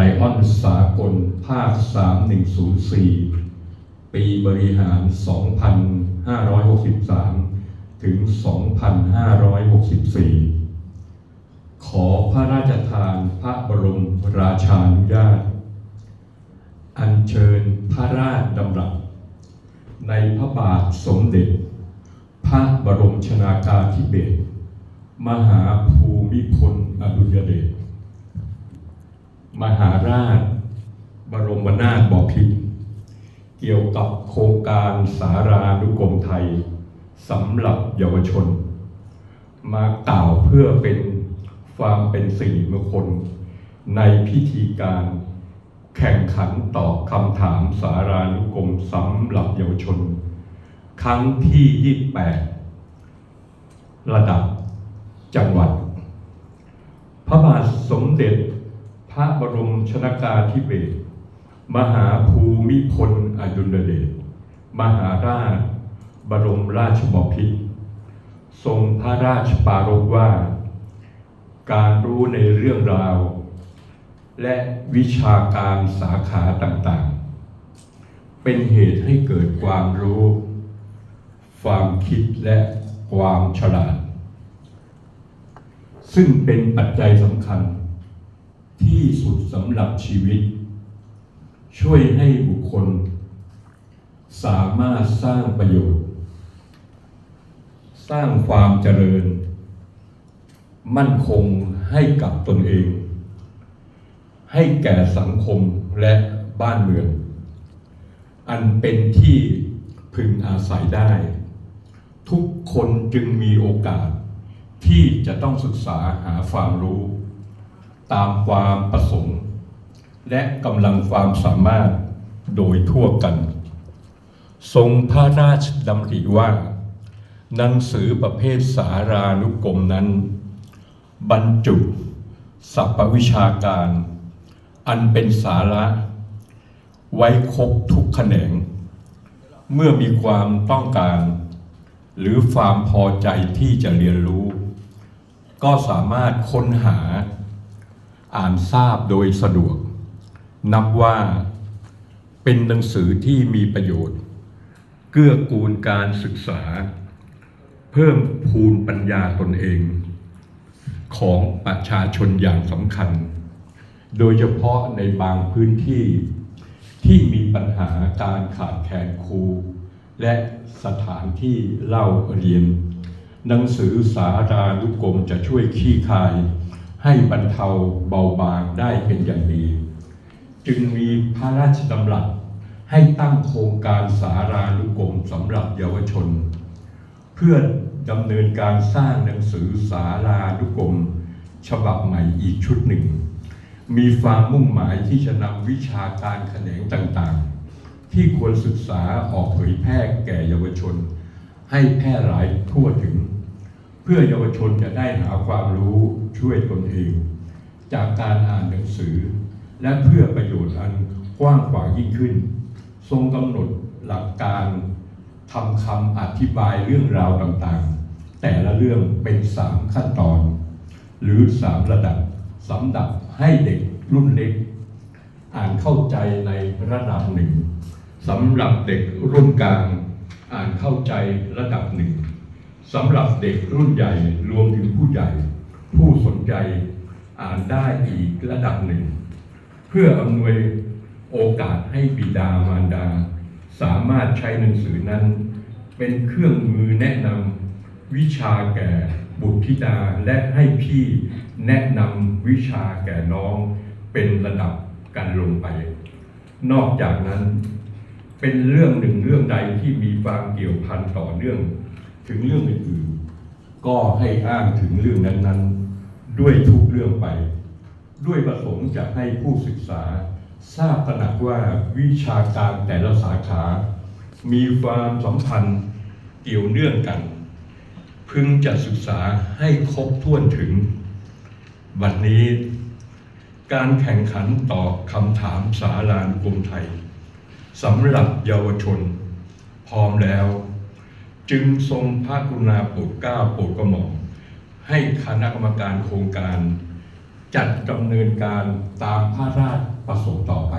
ไรออนสากล ภาค 3104 ปีบริหาร 2563 ถึง 2564 ขอพระราชทานพระบรมราชานุญาต อัญเชิญพระราชดำรัสในพระบาทสมเด็จ พระบรมชนากาธิเบศรมหาภูมิพลอดุลยเดช มหาราช บรมนาถบพิตรเกี่ยวกับโครงการสารานุกรมไทยสำหรับเยาวชน มากล่าวเพื่อเป็นความเป็นสิริมงคล ในพิธีการแข่งขันตอบคำถามสารานุกรมสำหรับเยาวชน ครั้งที่ 28 ระดับจังหวัด พระบาทสมเด็จ ระบรมชนากาธิเบศรมหาภูมิพลอดุลเดชมหาราช บรมราชบพิตรทรงพระราชปารภว่า การรู้ในเรื่องราว และวิชาการสาขาต่างๆ เป็นเหตุให้เกิดความรู้ ความคิดและความฉลาด ซึ่งเป็นปัจจัยสำคัญ ที่สุดสำหรับชีวิต ช่วยให้บุคคล สามารถสร้างประโยชน์ สร้างความเจริญ มั่นคงให้กับตนเอง ให้แก่สังคมและบ้านเมือง อันเป็นที่พึงอาศัยได้ ทุกคนจึงมีโอกาสที่จะต้องศึกษาหาความรู้ ตามความประสงค์ และกำลังความสามารถโดยทั่วกัน ทรงพระราชดำริว่า หนังสือประเภทสารานุกรมนั้น บรรจุสัพพวิชาการ อันเป็นสาระ ไว้ครบทุกแขนง เมื่อมีความต้องการ หรือความพอใจที่จะเรียนรู้ ก็สามารถค้นหา อ่านทราบโดยสะดวก นับว่าเป็นหนังสือที่มีประโยชน์ เกื้อกูลการศึกษา เพิ่มพูนปัญญาตนเอง ของประชาชนอย่างสำคัญ โดยเฉพาะในบางพื้นที่ที่มีปัญหาการขาดแคลนครู และสถานที่เล่าเรียน หนังสือสารานุกรมจะช่วยขี้คาย ให้บรรเทาเบาบางได้เป็นอย่างดี จึงมีพระราชดำรัสให้ตั้งโครงการสารานุกรมสำหรับเยาวชน เพื่อดำเนินการสร้างหนังสือสารานุกรม ฉบับใหม่อีกชุดหนึ่ง มีความมุ่งหมายที่จะนำวิชาการแขนงต่างๆ ที่ควรศึกษาออกเผยแพร่แก่เยาวชน ให้แพร่หลายทั่วถึง พื่อเยาวชนจะได้หาความรู้ช่วยตนเอง จากการอ่านหนังสือ และเพื่อประโยชน์อันกว้างขวางยิ่งขึ้น ทรงกำหนดหลักการทำคำอธิบายเรื่องราวต่างๆ แต่ละเรื่องเป็นสามขั้นตอน หรือสามระดับสำหรับให้เด็กรุ่นเล็ก อ่านเข้าใจในระดับหนึ่งสำหรับเด็กรุ่นกลาง อ่านเข้าใจระดับหนึ่ง สำหรับเด็กรุ่นใหญ่รวมถึงผู้ใหญ่ ผู้สนใจอ่านได้อีกระดับหนึ่ง เพื่ออำนวยโอกาสให้บิดามารดา สามารถใช้หนังสือนั้น เป็นเครื่องมือแนะนำวิชาแก่บุตรธิดาและให้พี่แนะนำวิชาแก่น้องเป็นระดับกันลงไป นอกจากนั้น เป็นเรื่องหนึ่งเรื่องใดที่มีความเกี่ยวพันต่อเนื่อง ถึงเรื่องอื่นๆ ก็ให้อ้างถึงเรื่องนั้นๆ ด้วยทุกเรื่องไป ด้วยประสงค์จะให้ผู้ศึกษา ทราบตระหนักว่าวิชาการแต่ละสาขา มีความสัมพันธ์เกี่ยวเนื่องกัน พึงจะศึกษาให้ครบถ้วนถึงวันนี้ การแข่งขันตอบคำถามสารานุกรมไทยสำหรับเยาวชน พร้อมแล้ว จึงทรงพระกรุณาโปรดเกล้าโปรดกระหม่อมให้คณะกรรมการโครงการ จัดดำเนินการตามพระราชประสงค์ต่อไป